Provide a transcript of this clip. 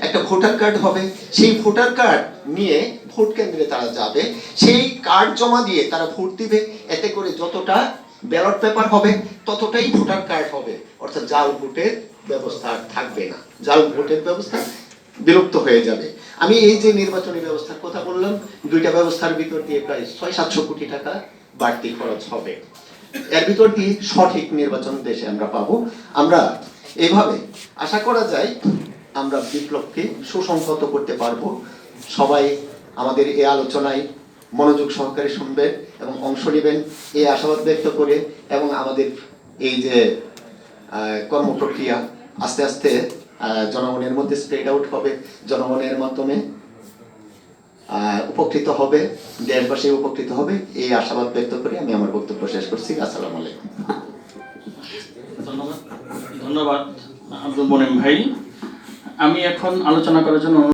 একটা voter card হবে। সেই ভোটার কার্ড নিয়ে ভোট কেন্দ্রে তারা যাবে। সেই কার্ড জমা দিয়ে তারা ভোট দিবে। এতে করে যতটা ব্যালট পেপার হবে, ততটাই ভোটার কার্ড হবে। অর্থাৎ জাল ভোটের ব্যবস্থা আর থাকবে না। জাল ভোটের ব্যবস্থা বিলুপ্ত হয়ে যাবে। আমি এই যে নির্বাচনী ব্যবস্থার কথা বললাম, দুইটা ব্যবস্থার ভিতর দিয়ে প্রায় ছয় সাতশো কোটি টাকা বাড়তি খরচ হবে। এর ভিতর দিয়ে সঠিক নির্বাচন দেশে আমরা পাবো। আমরা এভাবে আশা করা যায় আমরা বিপ্লবকে সুসংহত করতে পারব। সবাই আমাদের এই আলোচনায় মনোযোগ সহকারে শুনবেন এবং অংশ নেবেন। এই আশাবাদ ব্যক্ত করে এবং আমাদের এই যে আহ, কর্মপ্রক্রিয়া আস্তে আস্তে জনগণের মধ্যে স্প্রেড আউট হবে। জনগণের মাধ্যমে উপকৃত হবে দেশবাসী উপকৃত হবে। এই আশাবাদ ব্যক্ত করে আমি আমার বক্তব্য শেষ করছি। আসসালামু আলাইকুম। ধন্যবাদ ধন্যবাদ। আব্দুল মনিম ভাই। আমি এখন আলোচনা করার জন্য